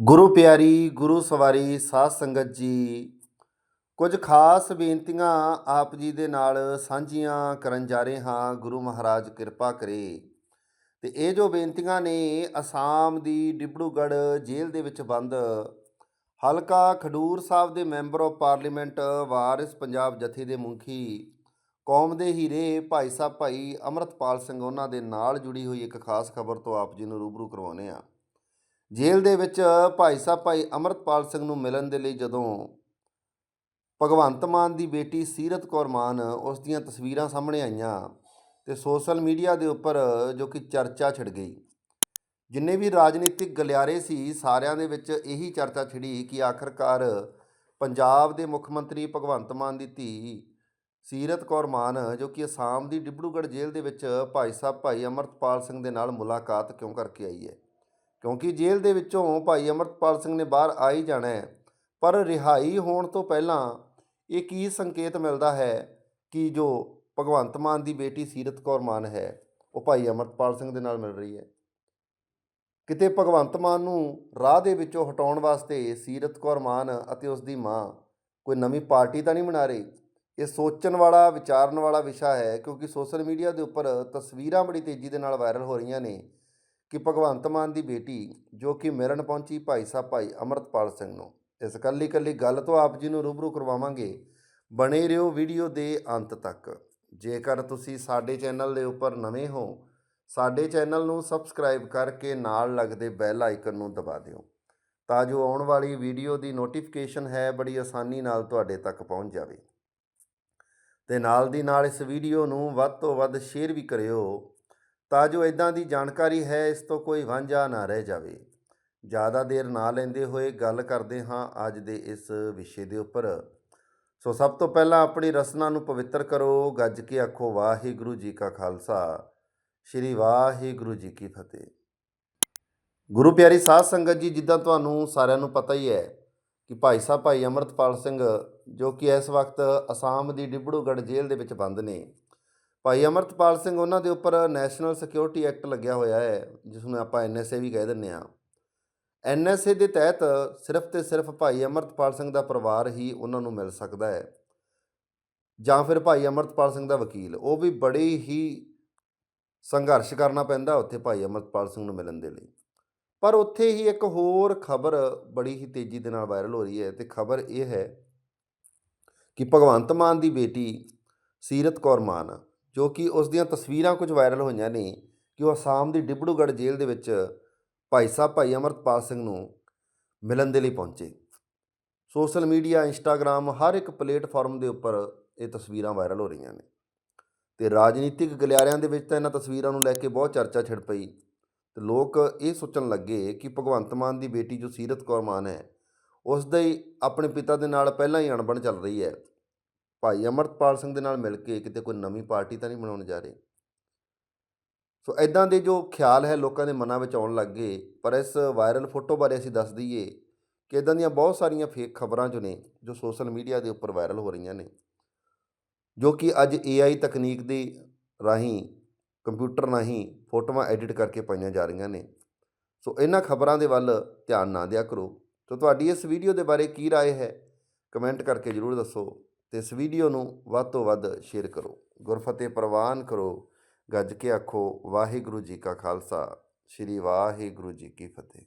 ਗੁਰੂ ਪਿਆਰੀ, ਗੁਰੂ ਸਵਾਰੀ, ਸਾਧ ਸੰਗਤ ਜੀ, ਕੁਝ ਖਾਸ ਬੇਨਤੀਆਂ ਆਪ ਜੀ ਦੇ ਨਾਲ ਸਾਂਝੀਆਂ ਕਰਨ ਜਾ ਰਹੇ ਹਾਂ। ਗੁਰੂ ਮਹਾਰਾਜ ਕਿਰਪਾ ਕਰੇ। ਤੇ ਇਹ ਜੋ ਬੇਨਤੀਆਂ ਨੇ ਅਸਾਮ ਦੀ ਡਿਬੜੂਗੜ੍ਹ ਜੇਲ੍ਹ ਦੇ ਵਿੱਚ ਬੰਦ, ਹਲਕਾ ਖਡੂਰ ਸਾਹਿਬ ਦੇ member of parliament Waris Punjab ਜਥੇ ਦੇ ਮੁਖੀ, ਕੌਮ ਦੇ ਹੀਰੇ ਭਾਈ ਸਾਹਿਬ ਭਾਈ ਅਮਰਤਪਾਲ ਸਿੰਘ ਉਹਨਾਂ ਦੇ ਨਾਲ ਜੁੜੀ ਹੋਈ ਇੱਕ ਖਾਸ ਖਬਰ ਤੋਂ ਆਪ ਜੀ ਨੂੰ ਰੂਬਰੂ ਕਰਵਾਉਂਦੇ ਆ ਜੇਲ੍ਹ ਦੇ ਵਿੱਚ ਭਾਈ ਸਾਹਿਬ, ਭਾਈ ਅਮਰਤਪਾਲ ਸਿੰਘ ਨੂੰ ਮਿਲਣ ਦੇ ਲਈ ਜਦੋਂ ਭਗਵੰਤ ਮਾਨ ਦੀ ਬੇਟੀ ਸੀਰਤ ਕੌਰ ਮਾਨ ਉਸ ਦੀਆਂ ਤਸਵੀਰਾਂ ਸਾਹਮਣੇ ਆਈਆਂ ਤੇ ਸੋਸ਼ਲ ਮੀਡੀਆ ਦੇ ਉੱਪਰ ਜੋ ਕਿ ਚਰਚਾ ਛਿੜ ਗਈ। ਜਿੰਨੇ ਵੀ ਰਾਜਨੀਤਿਕ ਗਲਿਆਰੇ ਸੀ, ਸਾਰਿਆਂ ਦੇ ਵਿੱਚ ਇਹੀ ਚਰਚਾ ਛਿੜੀ ਕਿ ਆਖਰਕਾਰ ਪੰਜਾਬ ਦੇ ਮੁੱਖ ਮੰਤਰੀ ਭਗਵੰਤ ਮਾਨ ਦੀ ਧੀ ਸੀਰਤ ਕੌਰ ਮਾਨ, ਜੋ ਕਿ ਅਸਾਮ ਦੀ ਡਿਬੜੂਗੜ੍ਹ ਜੇਲ੍ਹ ਦੇ ਵਿੱਚ ਭਾਈ ਸਾਹਿਬ, ਭਾਈ ਅਮਰਤਪਾਲ ਸਿੰਘ ਦੇ ਨਾਲ ਮੁਲਾਕਾਤ ਕਿਉਂ ਕਰਕੇ ਆਈ ਹੈ? ਕਿਉਂਕਿ ਜੇਲ੍ਹ ਦੇ ਵਿੱਚੋਂ ਭਾਈ ਅਮਰਤਪਾਲ ਸਿੰਘ ਨੇ ਬਾਹਰ ਆ ਹੀ ਜਾਣਾ ਹੈ। ਪਰ ਰਿਹਾਈ ਹੋਣ ਤੋਂ ਪਹਿਲਾਂ ਇਹ ਕੀ ਸੰਕੇਤ ਮਿਲਦਾ ਹੈ ਕਿ ਜੋ ਭਗਵੰਤ ਮਾਨ ਦੀ ਬੇਟੀ ਸੀਰਤ ਕੌਰ ਮਾਨ ਹੈ, ਉਹ ਭਾਈ ਅਮਰਤਪਾਲ ਸਿੰਘ ਦੇ ਨਾਲ ਮਿਲ ਰਹੀ ਹੈ। ਕਿਤੇ ਭਗਵੰਤ ਮਾਨ ਨੂੰ ਰਾਹ ਦੇ ਵਿੱਚੋਂ ਹਟਾਉਣ ਵਾਸਤੇ ਸੀਰਤ ਕੌਰ ਮਾਨ ਅਤੇ ਉਸ ਦੀ ਮਾਂ ਕੋਈ ਨਵੀਂ ਪਾਰਟੀ ਤਾਂ ਨਹੀਂ ਬਣਾ ਰਹੀ? ਇਹ ਸੋਚਣ ਵਾਲਾ, ਵਿਚਾਰਨ ਵਾਲਾ ਵਿਸ਼ਾ ਹੈ ਕਿਉਂਕਿ ਸੋਸ਼ਲ ਮੀਡੀਆ ਦੇ ਉੱਪਰ ਤਸਵੀਰਾਂ ਬੜੀ ਤੇਜ਼ੀ ਦੇ ਨਾਲ ਵਾਇਰਲ ਹੋ ਰਹੀਆਂ ਨੇ। ਕਿ ਭਗਵੰਤ ਮਾਨ ਦੀ ਬੇਟੀ, ਜੋ ਕਿ ਮਿਲਣ ਪਹੁੰਚੀ ਭਾਈ ਸਾਹਿਬ ਭਾਈ ਅਮਰਤਪਾਲ ਸਿੰਘ ਨੂੰ। ਇਸ ਕੱਲੀ ਕੱਲੀ ਗੱਲ ਤੋਂ ਆਪ ਜੀ ਨੂੰ ਰੂਬਰੂ ਕਰਵਾਵਾਂਗੇ। ਬਣੇ ਰਹੋ ਵੀਡੀਓ ਦੇ ਅੰਤ ਤੱਕ। ਜੇਕਰ ਤੁਸੀਂ ਸਾਡੇ ਚੈਨਲ ਦੇ ਉੱਪਰ ਨਵੇਂ ਹੋ, ਸਾਡੇ ਚੈਨਲ ਨੂੰ ਸਬਸਕ੍ਰਾਈਬ ਕਰਕੇ ਨਾਲ ਲੱਗਦੇ ਬੈਲ ਆਈਕਨ ਨੂੰ ਦਬਾ ਦਿਓ, ਤਾਂ ਜੋ ਆਉਣ ਵਾਲੀ ਵੀਡੀਓ ਦੀ ਨੋਟੀਫਿਕੇਸ਼ਨ ਹੈ ਬੜੀ ਆਸਾਨੀ ਨਾਲ ਤੁਹਾਡੇ ਤੱਕ ਪਹੁੰਚ ਜਾਵੇ। ਤੇ ਨਾਲ ਦੀ ਨਾਲ ਇਸ ਵੀਡੀਓ ਨੂੰ ਵੱਧ ਤੋਂ ਵੱਧ ਸ਼ੇਅਰ ਵੀ ਕਰਿਓ। ਤਾਂ ਜੋ ਇਦਾਂ ਦੀ ਜਾਣਕਾਰੀ ਹੈ, ਇਸ ਤੋਂ ਕੋਈ ਵਾਂਝਾ ਨਾ ਰਹਿ ਜਾਵੇ। ਜ਼ਿਆਦਾ ਦੇਰ ਨਾ ਲੈਂਦੇ ਹੋਏ ਗੱਲ ਕਰਦੇ ਹਾਂ ਅੱਜ ਦੇ ਇਸ ਵਿਸ਼ੇ ਦੇ ਉੱਪਰ। ਸੋ ਸਭ ਤੋਂ ਪਹਿਲਾਂ ਆਪਣੀ ਰਸਨਾ ਨੂੰ ਪਵਿੱਤਰ ਕਰੋ, ਗੱਜ ਕੇ ਆਖੋ, ਵਾਹਿਗੁਰੂ ਜੀ ਕਾ ਖਾਲਸਾ। ਸ੍ਰੀ ਵਾਹਿਗੁਰੂ ਜੀ ਕੀ ਫਤਿਹ। ਗੁਰੂ ਪਿਆਰੀ ਸਾਧ ਸੰਗਤ ਜੀ, ਜਿੱਦਾਂ ਤੁਹਾਨੂੰ ਸਾਰਿਆਂ ਨੂੰ ਪਤਾ ਹੀ ਹੈ ਕਿ ਭਾਈ ਸਾਹਿਬ, ਭਾਈ ਅਮਰਤਪਾਲ ਸਿੰਘ ਜੋ ਕਿ ਇਸ ਵਕਤ ਅਸਾਮ ਦੀ ਡਿਬੜੂਗੜ੍ਹ ਜੇਲ੍ਹ ਦੇ ਵਿੱਚ ਬੰਦ ਨੇ ਭਾਈ ਅਮਰਤਪਾਲ ਸਿੰਘ ਉਹਨਾਂ ਦੇ ਉੱਪਰ ਨੈਸ਼ਨਲ ਸਿਕਿਉਰਿਟੀ ਐਕਟ ਲੱਗਿਆ ਹੋਇਆ ਹੈ ਜਿਸ ਨੂੰ ਆਪਾਂ ਐਨਐਸਏ ਵੀ ਕਹਿ ਦਿੰਦੇ ਆ ਐਨਐਸਏ ਦੇ ਤਹਿਤ ਸਿਰਫ ਤੇ ਸਿਰਫ ਭਾਈ ਅਮਰਤਪਾਲ ਸਿੰਘ ਦਾ ਪਰਿਵਾਰ ਹੀ ਉਹਨਾਂ ਨੂੰ ਮਿਲ ਸਕਦਾ ਹੈ। ਜਾਂ ਫਿਰ ਭਾਈ ਅਮਰਤਪਾਲ ਸਿੰਘ ਦਾ ਵਕੀਲ, ਉਹ ਵੀ ਬੜੇ ਹੀ ਸੰਘਰਸ਼ ਕਰਨਾ ਪੈਂਦਾ ਉੱਥੇ ਭਾਈ ਅਮਰਤਪਾਲ ਸਿੰਘ ਨੂੰ ਮਿਲਣ ਦੇ ਲਈ। ਪਰ ਉੱਥੇ ਹੀ ਇੱਕ ਹੋਰ ਖਬਰ ਬੜੀ ਹੀ ਤੇਜ਼ੀ ਦੇ ਨਾਲ ਵਾਇਰਲ ਹੋ ਰਹੀ ਹੈ, ਤੇ ਖਬਰ ਇਹ ਹੈ ਕਿ ਭਗਵੰਤ ਮਾਨ ਦੀ ਬੇਟੀ ਸੀਰਤ ਕੌਰ ਮਾਨ ਜੋ ਕਿ ਉਸ ਦੀਆਂ ਤਸਵੀਰਾਂ ਕੁਝ ਵਾਇਰਲ ਹੋਈਆਂ ਨੇ ਕਿ ਉਹ ਅਸਾਮ ਦੀ ਡਿਬੜੂਗੜ੍ਹ ਜੇਲ੍ਹ ਦੇ ਵਿੱਚ ਭਾਈ ਸਾਹਿਬ, ਭਾਈ ਅਮਰਤਪਾਲ ਸਿੰਘ ਨੂੰ ਮਿਲਣ ਦੇ ਲਈ ਪਹੁੰਚੇ। ਸੋਸ਼ਲ ਮੀਡੀਆ ਇੰਸਟਾਗ੍ਰam ਹਰ ਇੱਕ ਪਲੇਟਫਾਰਮ ਦੇ ਉੱਪਰ ਇਹ ਤਸਵੀਰਾਂ ਵਾਇਰਲ ਹੋ ਰਹੀਆਂ ਨੇ। ਤੇ ਰਾਜਨੀਤਿਕ ਗਲਿਆਰਿਆਂ ਦੇ ਵਿੱਚ ਤਾਂ ਇਹਨਾਂ ਤਸਵੀਰਾਂ ਨੂੰ ਲੈ ਕੇ ਬਹੁਤ ਚਰਚਾ ਛਿੜ ਪਈ। ਤੇ ਲੋਕ ਇਹ ਸੋਚਣ ਲੱਗੇ ਕਿ ਭਗਵੰਤ ਮਾਨ ਦੀ ਬੇਟੀ ਜੋ ਸੀਰਤ ਕੌਰ ਮਾਨ ਹੈ ਉਸ ਦਾ ਹੀ ਆਪਣੇ ਪਿਤਾ ਦੇ ਨਾਲ ਪਹਿਲਾਂ ਹੀ ਅਣਬਣ ਚੱਲ ਰਹੀ ਹੈ। ਭਾਈ ਅਮਰਤਪਾਲ ਸਿੰਘ ਦੇ ਨਾਲ ਮਿਲ ਕੇ ਕਿਤੇ ਕੋਈ ਨਵੀਂ ਪਾਰਟੀ ਤਾਂ ਨਹੀਂ ਬਣਾਉਣ ਜਾ ਰਹੇ ਸੋ ਐਦਾਂ ਦੇ ਜੋ ਖਿਆਲ ਹੈ ਲੋਕਾਂ ਦੇ ਮਨਾਂ ਵਿੱਚ ਆਉਣ ਲੱਗ ਗਏ ਪਰ ਇਸ ਵਾਇਰਲ ਫੋਟੋ ਬਾਰੇ ਅਸੀਂ ਦੱਸ ਦਈਏ ਕਿ ਇਦਾਂ ਦੀਆਂ ਬਹੁਤ ਸਾਰੀਆਂ ਫੇਕ ਖਬਰਾਂ ਜੋ ਨੇ ਜੋ ਸੋਸ਼ਲ ਮੀਡੀਆ ਦੇ ਉੱਪਰ ਵਾਇਰਲ ਹੋ ਰਹੀਆਂ ਨੇ ਜੋ ਕਿ ਅੱਜ AI ਤਕਨੀਕ ਦੇ ਰਾਹੀਂ ਕੰਪਿਊਟਰ ਰਾਹੀਂ ਫੋਟੋਆਂ ਐਡਿਟ ਕਰਕੇ ਪਾਈਆਂ ਜਾ ਰਹੀਆਂ ਨੇ ਸੋ ਇਹਨਾਂ ਖਬਰਾਂ ਦੇ ਵੱਲ ਧਿਆਨ ਨਾ ਦਿਆ ਕਰੋ ਸੋ ਤੁਹਾਡੀ ਇਸ ਵੀਡੀਓ ਦੇ ਬਾਰੇ ਕੀ رائے ਹੈ ਕਮੈਂਟ ਕਰਕੇ ਜਰੂਰ ਦੱਸੋ ਤੇ ਇਸ ਵੀਡੀਓ ਨੂੰ ਵੱਧ ਤੋਂ ਵੱਧ ਸ਼ੇਅਰ ਕਰੋ। ਗੁਰਫਤਿਹ ਪ੍ਰਵਾਨ ਕਰੋ। ਗੱਜ ਕੇ ਆਖੋ, ਵਾਹਿਗੁਰੂ ਜੀ ਕਾ ਖਾਲਸਾ, ਸ੍ਰੀ ਵਾਹਿਗੁਰੂ ਜੀ ਕੀ ਫਤਿਹ।